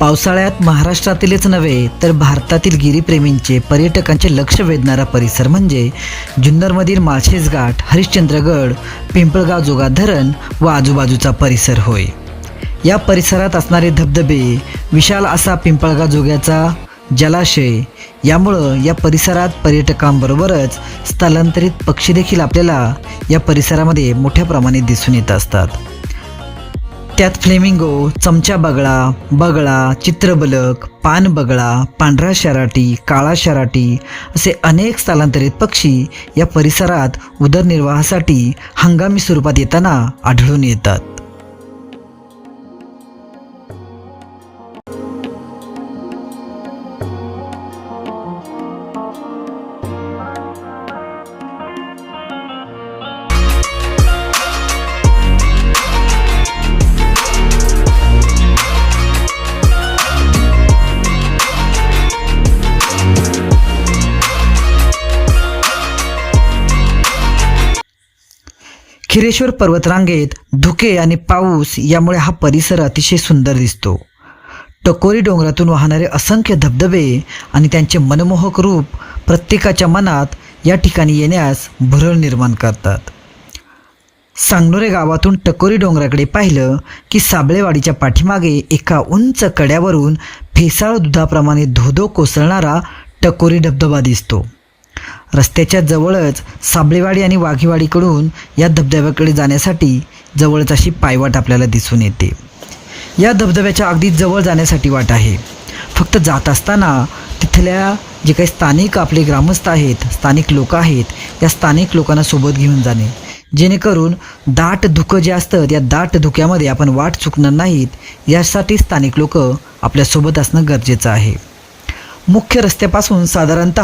पावसाळ्यात महाराष्ट्रातीलच नव्हे तर भारतातील गिरीप्रेमींचे पर्यटकांचे लक्ष वेधणारा परिसर म्हणजे जुन्नरमधील माळशेज घाट हरिश्चंद्रगड पिंपळगाव जोगा धरण व आजूबाजूचा परिसर होय. या परिसरात असणारे धबधबे विशाल असा पिंपळगाव जोग्याचा जलाशय यामुळं या परिसरात पर्यटकांबरोबरच स्थलांतरित पक्षी देखील आपल्याला या परिसरामध्ये मोठ्या प्रमाणात दिसून येत असतात. त्यात फ्लेमिंगो चमचा बगळा बगळा चित्रबलक पान बगळा पांढरा शराटी काळा शराटी असे अनेक स्थलांतरित पक्षी या परिसरात उदरनिर्वाहासाठी हंगामी स्वरूपात येताना आढळून येतात. खिरेश्वर पर्वतरांगेत धुके आणि पाऊस यामुळे हा परिसर अतिशय सुंदर दिसतो. टकोरी डोंगरातून वाहणारे असंख्य धबधबे आणि त्यांचे मनमोहक रूप प्रत्येकाच्या मनात या ठिकाणी येण्यास भुरळ निर्माण करतात. सांगनोरे गावातून टकोरी डोंगराकडे पाहिलं की साबळेवाडीच्या पाठीमागे एका उंच कड्यावरून फेसाळ दुधाप्रमाणे धोधो कोसळणारा टकोरी धबधबा दिसतो. रस्त्याच्या जवळच साबळेवाडी आणि वाघीवाडीकडून या धबधब्याकडे जाण्यासाठी जवळच अशी पायवाट आपल्याला दिसून येते. या धबधब्याच्या अगदी जवळ जाण्यासाठी वाट आहे. फक्त जात असताना तिथल्या जे काही स्थानिक आपले ग्रामस्थ आहेत स्थानिक लोक आहेत या स्थानिक लोकांना सोबत घेऊन जाणे. जेणेकरून दाट धुकं जे असतं त्या दाट धुक्यामध्ये आपण वाट चुकणार नाहीत यासाठी स्थानिक लोक आपल्यासोबत असणं गरजेचं आहे. मुख्य रस्त्यापासून साधारणत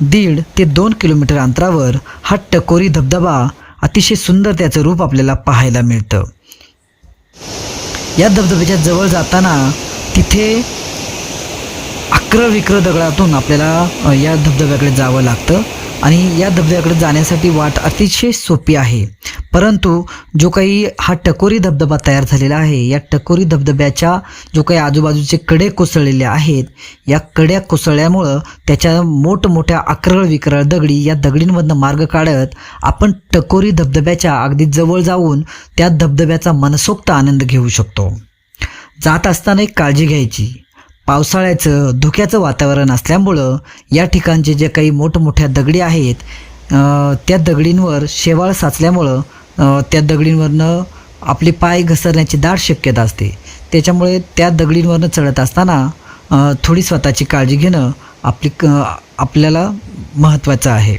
दीड ते दोन किलोमीटर अंतरावर हा टकोरी धबधबा अतिशय सुंदर त्याचं रूप आपल्याला पाहायला मिळतं. या धबधब्याच्या जवळ जाताना तिथे अक्र विक्र दगडातून आपल्याला या धबधब्याकडे जावं लागतं आणि या धबधब्याकडे जाण्यासाठी वाट अतिशय सोपी आहे. परंतु जो काही हा टकोरी धबधबा तयार झालेला आहे या टकोरी धबधब्याच्या जो काही आजूबाजूचे कडे कोसळलेले आहेत या कड्या कोसळल्यामुळं त्याच्या मोठमोठ्या आक्रळ विक्रळ दगडी या दगडींमधनं मार्ग काढत आपण टकोरी धबधब्याच्या अगदी जवळ जाऊन त्या धबधब्याचा मनसोक्त आनंद घेऊ शकतो. जात असताना एक काळजी घ्यायची. पावसाळ्याचं धुक्याचं वातावरण असल्यामुळं या ठिकाणचे जे काही मोठमोठ्या दगडी आहेत त्या दगडींवर शेवाळ साचल्यामुळं त्या दगडींवरनं आपले पाय घसरण्याची दाट शक्यता असते. त्याच्यामुळे त्या दगडींवरनं चढत असताना थोडी स्वतःची काळजी घेणं आपली क आपल्याला महत्त्वाचं आहे.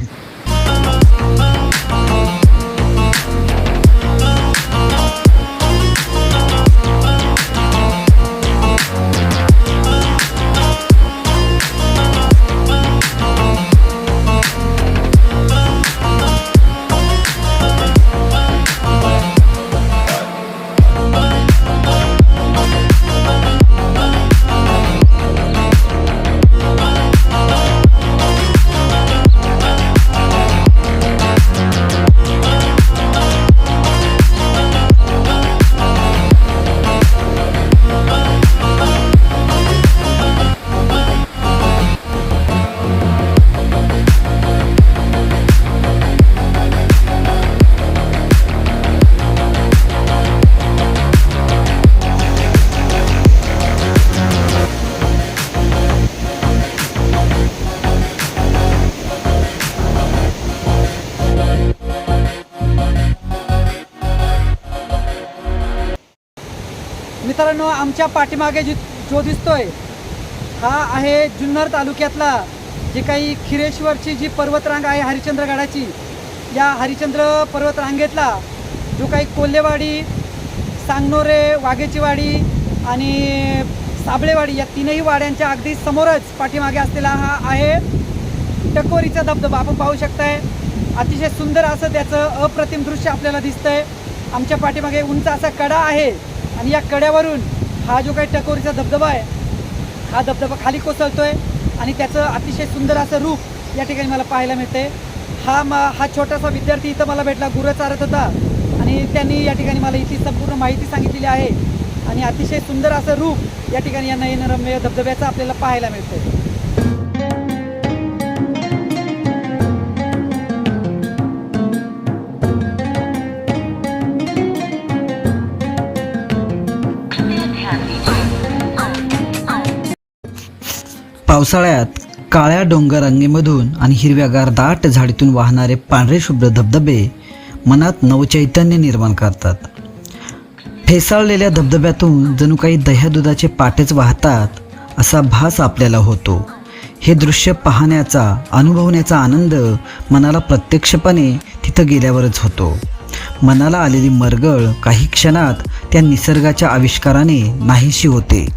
मित्रांनो आमच्या पाठीमागे जी जो दिसतोय हा आहे जुन्नर तालुक्यातला जी काही खिरेश्वरची जी पर्वतरांग आहे हरिश्चंद्रगडाची या हरिश्चंद्र पर्वतरांगेतला जो काही कोल्हेवाडी सांगनोरे वाघेचीवाडी आणि साबळेवाडी या तीनही वाड्यांच्या अगदी समोरच पाठीमागे असलेला हा आहे टकोरीचा धबधबा. आपण पाहू शकताय अतिशय सुंदर असं त्याचं अप्रतिम दृश्य आपल्याला दिसतंय. आमच्या पाठीमागे उंच असा कडा आहे. आणि या कड्यावरून हा जो काही टकोरीचा धबधबा आहे हा धबधबा खाली कोसळतोय आणि त्याचं अतिशय सुंदर असं रूप या ठिकाणी मला पाहायला मिळते हा मा हा छोटासा विद्यार्थी इथं मला भेटला गुरं चारत होता आणि त्यांनी या ठिकाणी मला इथली संपूर्ण माहिती सांगितलेली आहे. आणि अतिशय सुंदर असं रूप या ठिकाणी या नयनरम्य धबधब्याचं आपल्याला पाहायला मिळतंय. पावसाळ्यात काळ्या डोंगर रांगेमधून आणि हिरव्यागार दाट झाडीतून वाहणारे पांढरे शुभ्र धबधबे मनात नवचैतन्य निर्माण करतात. फेसाळलेल्या धबधब्यातून जणू काही दह्यादुधाचे पाटेच वाहतात असा भास आपल्याला होतो. हे दृश्य पाहण्याचा अनुभवण्याचा आनंद मनाला प्रत्यक्षपणे तिथं गेल्यावरच होतो. मनाला आलेली मरगळ काही क्षणात त्या निसर्गाच्या आविष्काराने नाहीशी होते.